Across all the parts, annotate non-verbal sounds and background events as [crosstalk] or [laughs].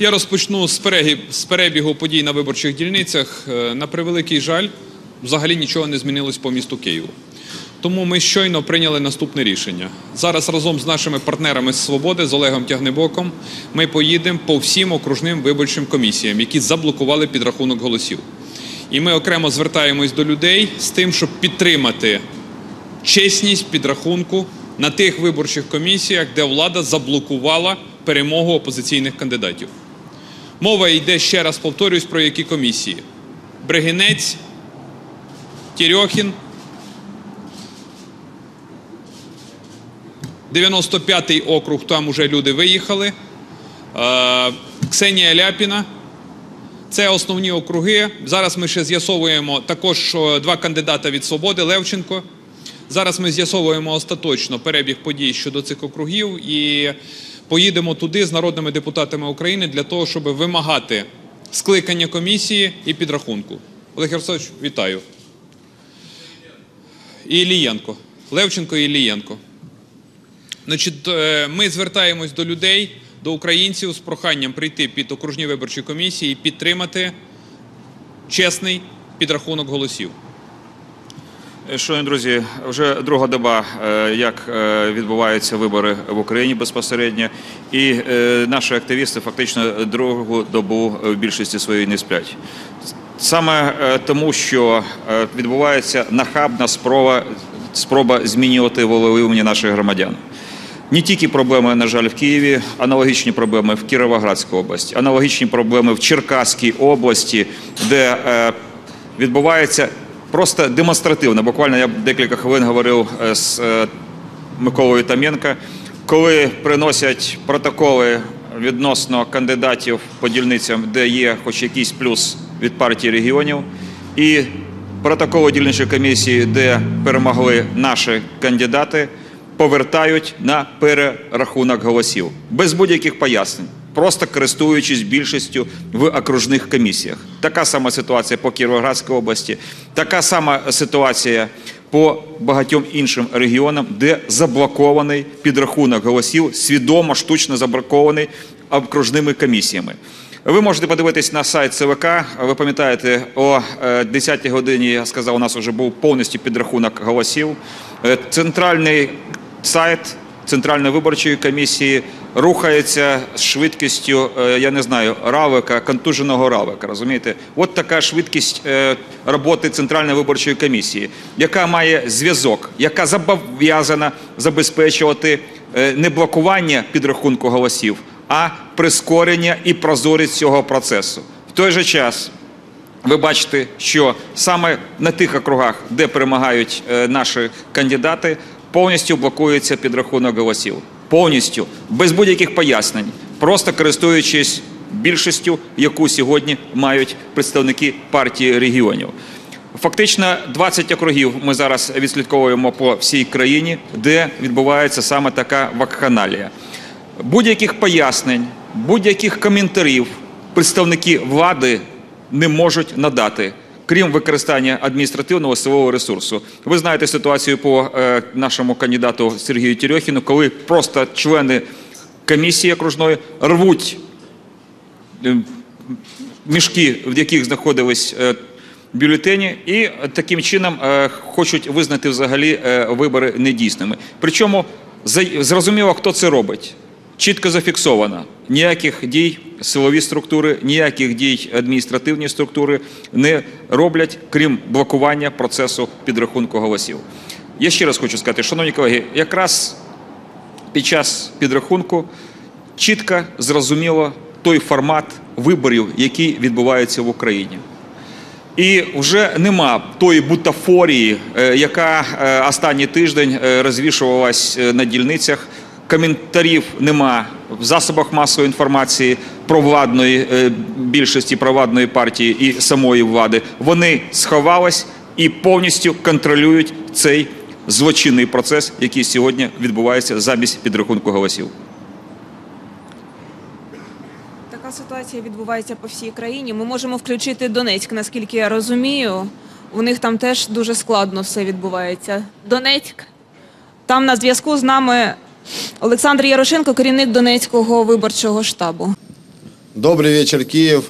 Я розпочну з, перегі- з перебігу подій на виборчих дільницях. Е, На превеликий жаль, взагалі нічого не змінилось по місту Києву. Тому ми щойно прийняли наступне рішення. Зараз разом з нашими партнерами з Свободи, з Олегом Тягнебоком, ми поїдемо по всім окружним виборчим комісіям, які заблокували підрахунок голосів. І ми окремо звертаємось до людей з тим, щоб підтримати чесність підрахунку на тих виборчих комісіях, де влада заблокувала перемогу опозиційних кандидатів. Мова йде ще раз повторюсь про які комісії: Бригинець, Тірьохін, 95-й округ, там уже люди виїхали. е, Ксенія Ляпіна. Це основні округи. Зараз ми ще з'ясовуємо також два кандидата від свободи Левченко. Зараз ми з'ясовуємо остаточно перебіг подій щодо цих округів і поїдемо туди з народними депутатами України для того, щоб вимагати скликання комісії і підрахунку. Олег Ярославович, вітаю. Ілієнко. Левченко і Ілієнко. Е, ми звертаємось до людей, до українців з проханням прийти під окружні виборчі комісії і підтримати чесний підрахунок голосів. Шановні друзі, вже друга доба, е, як е, відбуваються вибори в Україні безпосередньо, і е, наші активісти фактично другу добу в більшості своїй не сплять. Саме тому, що відбувається нахабна спроба, спроба змінювати волевиявлення наших громадян. Не тільки проблеми, на жаль, в Києві, аналогічні проблеми в Кіровоградській області, аналогічні проблеми в Черкаській області, де відбувається просто демонстративно. Буквально я декілька хвилин говорив е, з е, Миколою Таменко, коли приносять протоколи відносно кандидатів по дільницям, де є хоч якийсь плюс від партії регіонів, і протоколи дільничої комісії, де перемогли наші кандидати, повертають на перерахунок голосів без будь-яких пояснень. Просто користуючись більшістю в окружних комісіях. Така сама ситуація по Кіровоградській області, така сама ситуація по багатьом іншим регіонам, де заблокований підрахунок голосів, свідомо штучно заблокований окружними комісіями. Ви можете подивитись на сайт ЦВК. Ви пам'ятаєте, о 10 годині я сказав, у нас вже був повністю підрахунок голосів. Е, Центральний сайт Центральної виборчої комісії рухається з швидкістю, е, я не знаю, равика, контуженого равика. Розумієте? От така швидкість е, роботи Центральної виборчої комісії, яка має зв'язок, яка зобов'язана забезпечувати е, не блокування підрахунку голосів, а прискорення і прозорість цього процесу. В той же час ви бачите, що саме на тих округах, де перемагають наші кандидати, повністю блокується підрахунок голосів. Повністю, без будь-яких пояснень, просто користуючись більшістю, яку сьогодні мають представники партії регіонів. Фактично 20 округів ми зараз відслідковуємо по всій країні, де відбувається саме така вакханалія. Будь-яких пояснень, будь-яких коментарів представники влади не можуть надати, крім використання адміністративного силового ресурсу. Ви знаєте ситуацію по е, нашому кандидату Сергію Тірьохіну, коли просто члени комісії окружної рвуть е, мішки, в яких знаходились е, бюлетені, і таким чином хочуть визнати взагалі вибори недійсними. Причому зрозуміло, хто це робить. Чітко зафіксовано. Ніяких дій силові структури, ніяких дій адміністративні структури не роблять, крім блокування процесу підрахунку голосів. Я ще раз хочу сказати, шановні колеги, якраз під час підрахунку чітко зрозуміло той формат виборів, який відбувається в Україні. І вже нема тої бутафорії, е, яка е, останній тиждень е, розвішувалась на дільницях. Коментарів нема в засобах масової інформації провладної е, більшості провладної партії і самої влади. Вони сховались і повністю контролюють цей злочинний процес, який сьогодні відбувається замість підрахунку голосів. Така ситуація відбувається по всій країні. Ми можемо включити Донецьк, наскільки я розумію. У них там теж дуже складно все відбувається. Донецьк. Там на зв'язку з нами Олександр Ярошенко, керівник Донецького виборчого штабу. Добрый вечер, Киев.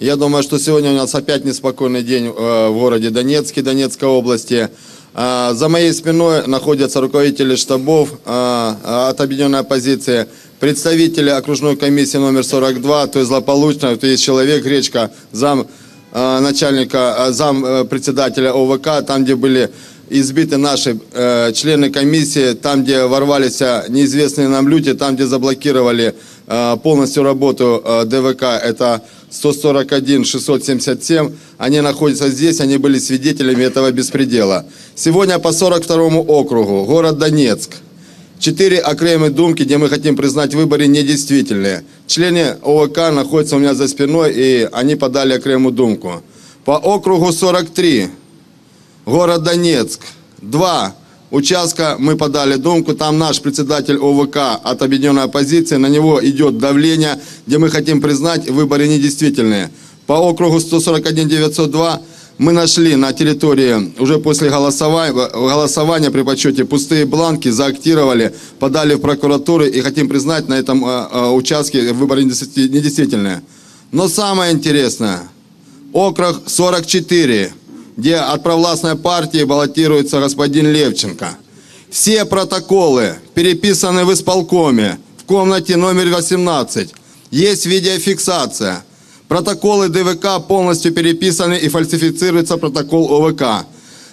Я думаю, что сегодня у нас опять неспокойный день э, в городе Донецке, Донецкой области. А, За моей спиной находятся руководители штабов а, от объединенной оппозиции, представители окружной комиссии номер 42, то есть злополучно, то есть человек, Гречка, зам э, начальника, э, зам э, председателя ОВК, там, где были избиты наши э, члены комиссии, там, где ворвались э, неизвестные нам люди, там, где заблокировали э, полностью работу э, ДВК, это 141 677, они находятся здесь, они были свидетелями этого беспредела. Сегодня по 42 округу, город Донецк, Четыре окремые думки, где мы хотим признать выборы недействительные. Члены ОВК находятся у меня за спиной, и они подали окремую думку. По округу 43, город Донецк, два. Участка мы подали думку, там наш председатель ОВК от объединенной оппозиции, на него идет давление, где мы хотим признать выборы недействительные. По округу 141 902 мы нашли на территории уже после голосования, голосования при подсчете пустые бланки, заактировали, подали в прокуратуру и хотим признать на этом э, э, участке выборы недействительные. Но самое интересное, округ 44, где от провластной партии баллотируется господин Левченко. Все протоколы переписаны в исполкоме в комнате номер 18. Есть видеофиксация. Протоколы ДВК полностью переписаны и фальсифицируется протокол ОВК.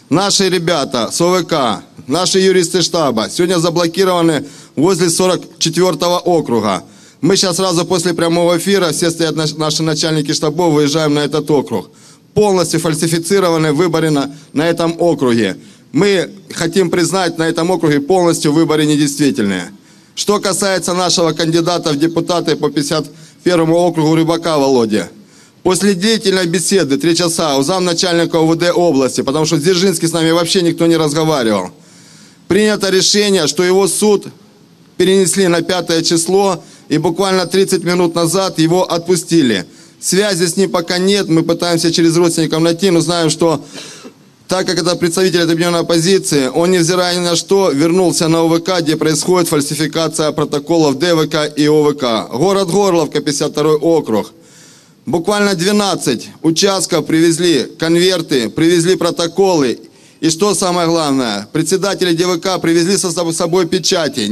Наши ребята с ОВК, наши юристы штаба сегодня заблокированы возле 44 округа. Мы сейчас сразу после прямого эфира, все стоят наш- наши начальники штабов, выезжаем на этот округ. Полностью фальсифицированы выборы на, на этом округе. Мы хотим признать на этом округе полностью выборы недействительные. Что касается нашего кандидата в депутаты по 51 округу Рыбака Володя. После длительной беседы, три часа, у замначальника УВД области, потому что Дзержинский с нами вообще никто не разговаривал, принято решение, что его суд перенесли на пятое число, и буквально 30 минут назад его отпустили. Связи с ним пока нет, мы пытаемся через родственников найти, но знаем, что так как это представитель от объединенной оппозиции, он, невзирая ни на что, вернулся на ОВК, где происходит фальсификация протоколов ДВК и ОВК. Город Горловка, 52 округ. Буквально 12 участков привезли конверты, привезли протоколы. И что самое главное, председатели ДВК привезли со собой- печати,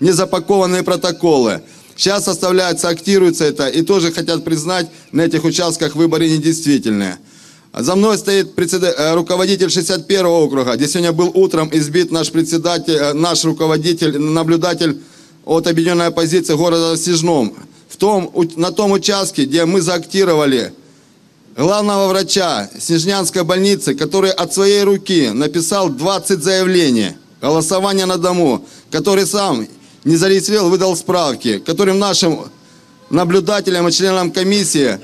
не запакованные протоколы. Сейчас составляется, актируется это, и тоже хотят признать на этих участках выборы недействительные. За мной стоит председа- э, руководитель 61 округа, где сегодня был утром избит наш председатель, э, наш руководитель, наблюдатель от объединенной оппозиции города Сижном. В том, на том участке, где мы заактировали главного врача Снежнянской больницы, который от своей руки написал 20 заявлений, голосование на дому, который сам не зарегистрировал, выдал справки, которым нашим наблюдателям и членам комиссии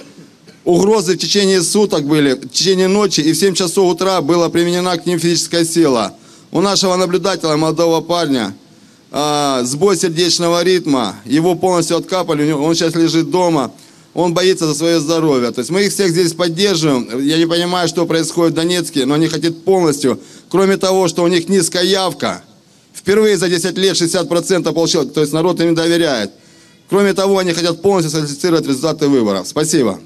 угрозы в течение суток были, в течение ночи, и в 7 часов утра была применена к ним физическая сила. У нашего наблюдателя, молодого парня, а, сбой сердечного ритма, его полностью откапали, он сейчас лежит дома, он боится за свое здоровье. То есть мы их всех здесь поддерживаем. Я не понимаю, что происходит в Донецке, но они хотят полностью, кроме того, что у них низкая явка, впервые за 10 лет 60% получил, то есть народ им доверяет. Кроме того, они хотят полностью сфальсифицировать результаты выборов. Спасибо.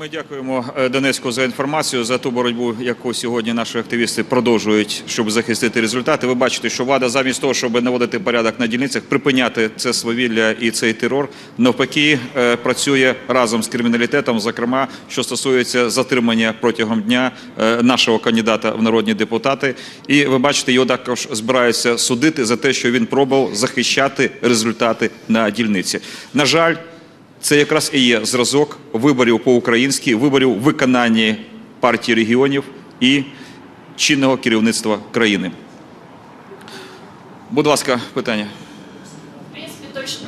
Ми дякуємо е, Донецьку за інформацію, за ту боротьбу, яку сьогодні наші активісти продовжують, щоб захистити результати. Ви бачите, що влада замість того, щоб наводити порядок на дільницях, припиняти це свавілля і цей терор, навпаки, е, працює разом з криміналітетом, зокрема, що стосується затримання протягом дня е, нашого кандидата в народні депутати. І ви бачите, його також збираються судити за те, що він пробував захищати результати на дільниці. На жаль. Це якраз і є зразок виборів по-українськи, виборів виконання партії регіонів і чинного керівництва країни. Будь ласка, питання.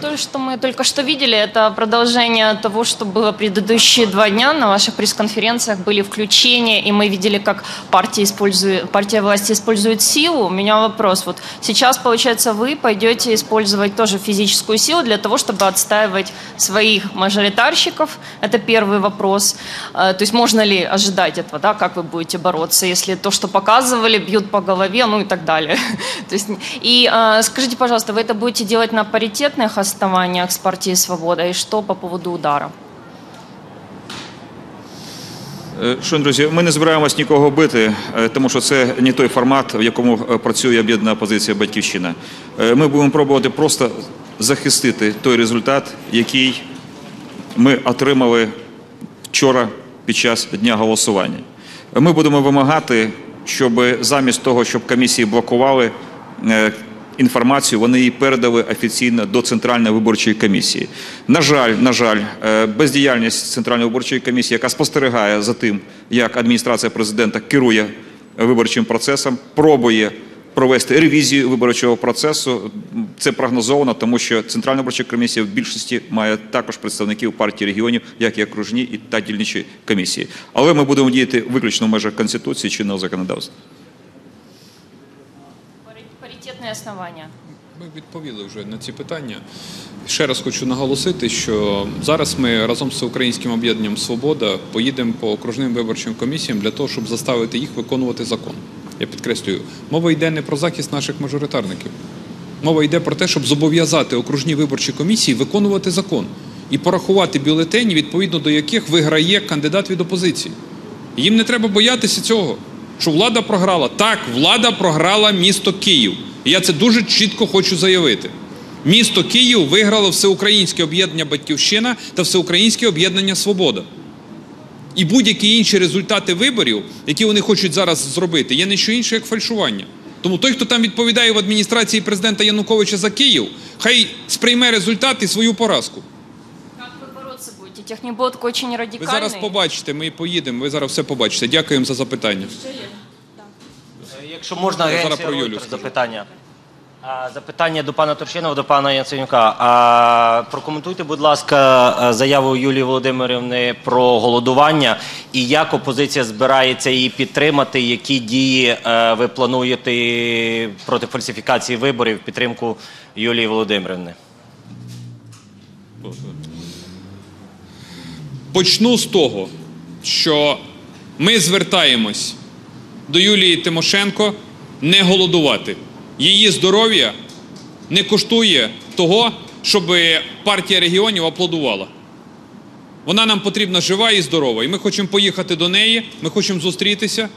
То, то, что мы только что видели, это продолжение того, что было предыдущие два дня. На ваших пресс-конференциях были включения, и мы видели, как партия, использует, партия власти использует силу. У меня вопрос. Вот сейчас, получается, вы пойдете использовать тоже физическую силу для того, чтобы отстаивать своих мажоритарщиков. Это первый вопрос. Э, То есть можно ли ожидать этого, да, как вы будете бороться, если то, что показывали, бьют по голове, ну и так далее. [laughs] То есть, и э, скажите, пожалуйста, вы это будете делать на паритетных основаниях с партией «Свобода» и что по поводу удара? Е, Шановні друзі, ми не збираємось нікого бити, е, тому що це не той формат, в якому е, працює об'єднана опозиція Батьківщина. Ми будемо пробувати просто захистити той результат, який ми отримали вчора під час дня голосування. Ми будемо вимагати, щоб замість того, щоб комісії блокували інформацію, вони її передали офіційно до Центральної виборчої комісії. На жаль, на жаль, е, бездіяльність Центральної виборчої комісії, яка спостерігає за тим, як адміністрація президента керує виборчим процесом, пробує провести ревізію виборчого процесу. Це прогнозовано, тому що Центральна виборча комісія в більшості має також представників партії регіонів, як і окружні і та дільничі комісії. Але ми будемо діяти виключно в межах Конституції чинного законодавства. Паритетные основания. Ми відповіли вже на ці питання. Ще раз хочу наголосити, що зараз ми разом з українським об'єднанням Свобода поїдемо по окружним виборчим комісіям для того, щоб заставити їх виконувати закон. Я підкреслюю, мова йде не про захист наших мажоритарників. Мова йде про те, щоб зобов'язати окружні виборчі комісії виконувати закон і порахувати бюлетені, відповідно до яких виграє кандидат від опозиції. Їм не треба боятися цього, що влада програла. Так, влада програла місто Київ. І я це дуже чітко хочу заявити. Місто Київ виграло всеукраїнське об'єднання Батьківщина та всеукраїнське об'єднання Свобода. І будь-які інші результати виборів, які вони хочуть зараз зробити, є не що інше, як фальшування. Тому той, хто там відповідає в адміністрації президента Януковича за Київ, хай сприйме результат і свою поразку. Как вы бороться будете? Техноботка очень Ви зараз побачите, ми поїдемо, ви зараз все побачите. Дякуємо за запитання. Якщо можна, агенція про Юлю запитання. Запитання до пана Турчинова, до пана Яценюка. А, прокоментуйте, будь ласка, заяву Юлії Володимирівни про голодування і як опозиція збирається її підтримати, які дії е, ви плануєте проти фальсифікації виборів підтримку Юлії Володимирівни? Почну з того, що ми звертаємось до Юлії Тимошенко не голодувати. Її здоров'я не коштує того, щоб партія регіонів аплодувала. Вона нам потрібна жива і здорова. І ми хочемо поїхати до неї, ми хочемо зустрітися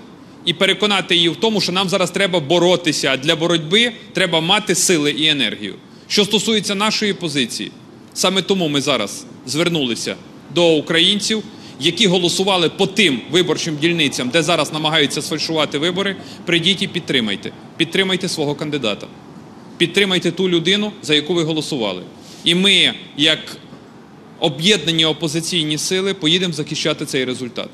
і переконати її в тому, що нам зараз треба боротися. А для боротьби треба мати сили і енергію. Що стосується нашої позиції, саме тому ми зараз звернулися до українців, які голосували по тим виборчим дільницям, де зараз намагаються сфальшувати вибори. Прийдіть і підтримайте. Підтримайте свого кандидата. Підтримайте ту людину, за яку ви голосували. І ми, як об'єднані опозиційні сили, поїдемо захищати цей результат.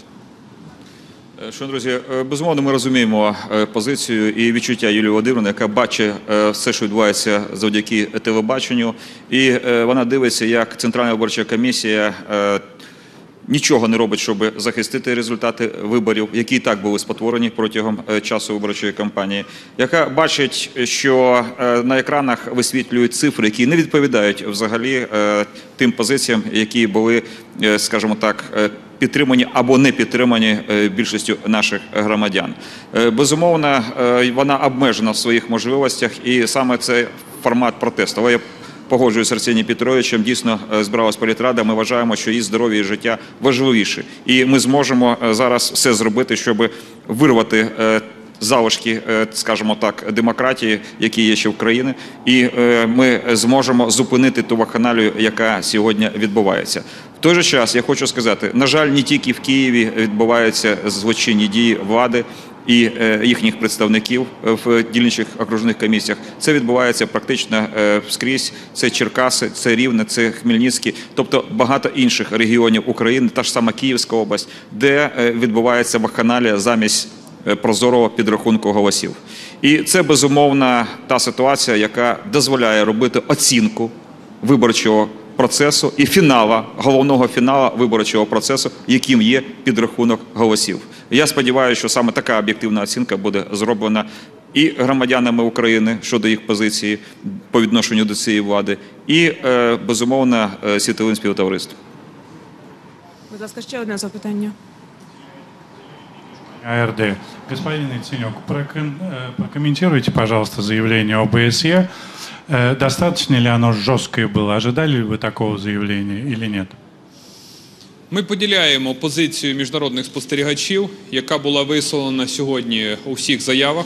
Е, Шановні друзі, е, безумовно, ми розуміємо е, позицію і відчуття Юлії Володимирівни, яка бачить все, що відбувається завдяки телебаченню, і вона дивиться, як Центральна виборча комісія нічого не робить, щоб захистити результати виборів, які і так були спотворені протягом е, часу виборчої кампанії, яка бачить, що е, на екранах висвітлюють цифри, які не відповідають взагалі е, тим позиціям, які були, скажімо так, підтримані або не підтримані більшістю наших громадян. Безумовно, вона обмежена в своїх можливостях, і саме це формат протесту. Але я погоджуюсь з Арсенієм Петровичем. Дійсно, е, збиралась політрада. Ми вважаємо, що її здоров'я і життя важливіше, і ми зможемо е, зараз все зробити, щоб вирвати. е, Залишки, скажімо так, демократії, які є ще в країні, і ми зможемо зупинити ту вакханалію, яка сьогодні відбувається. В той же час я хочу сказати: на жаль, не тільки в Києві відбуваються злочинні дії влади і е, їхніх представників е, в дільничих окружних комісіях. Це відбувається практично е, скрізь. Це Черкаси, це Рівне, це Хмельницький, тобто багато інших регіонів України, та ж сама Київська область, де відбувається вакханалія замість прозорого підрахунку голосів. І це безумовно та ситуація, яка дозволяє робити оцінку виборчого процесу і фінала, головного фінала виборчого процесу, яким є підрахунок голосів. Я сподіваюся, що саме така об'єктивна оцінка буде зроблена і громадянами України щодо їх позиції по відношенню до цієї влади, і е, безумовно е, світовим співтовариством. Будь ласка, ще одне запитання. АРД. Господин Яценюк, проком- э, прокомментируйте, пожалуйста, заявление ОБСЕ. Э, Достаточно ли оно жесткое было? Ожидали ли вы такого заявления или нет? Ми поділяємо позицію міжнародних спостерігачів, яка була висловлена сьогодні у всіх заявах.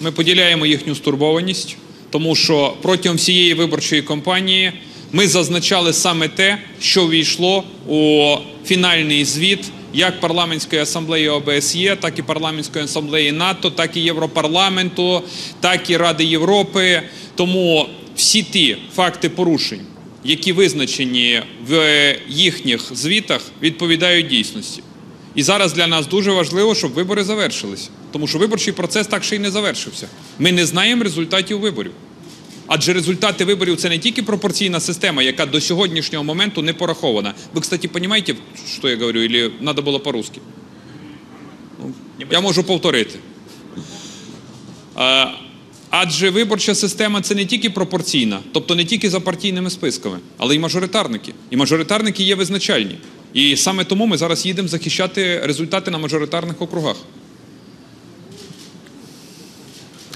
Ми поділяємо їхню стурбованість, тому що протягом всієї виборчої кампанії ми зазначали саме те, що війшло у фінальний звіт як парламентської асамблеї ОБСЄ, так і парламентської асамблеї НАТО, так і Європарламенту, так і Ради Європи. Тому всі ті факти порушень, які визначені в їхніх звітах, відповідають дійсності. І зараз для нас дуже важливо, щоб вибори завершилися. Тому що виборчий процес так ще й не завершився. Ми не знаємо результатів виборів. Адже результати виборів це не тільки пропорційна система, яка до сьогоднішнього моменту не порахована. Ви, кстати, розумієте, що я говорю, або треба було по-русски? Ну, Я можу повторити. Адже виборча система це не тільки пропорційна, тобто не тільки за партійними списками, але й мажоритарники. І мажоритарники є визначальні. І саме тому ми зараз їдемо захищати результати на мажоритарних округах.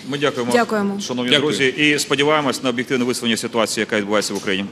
Ми дякуємо, Дякуємо. шановні Дякую. друзі, і сподіваємось на об'єктивне висвітлення ситуації, яка відбувається в Україні.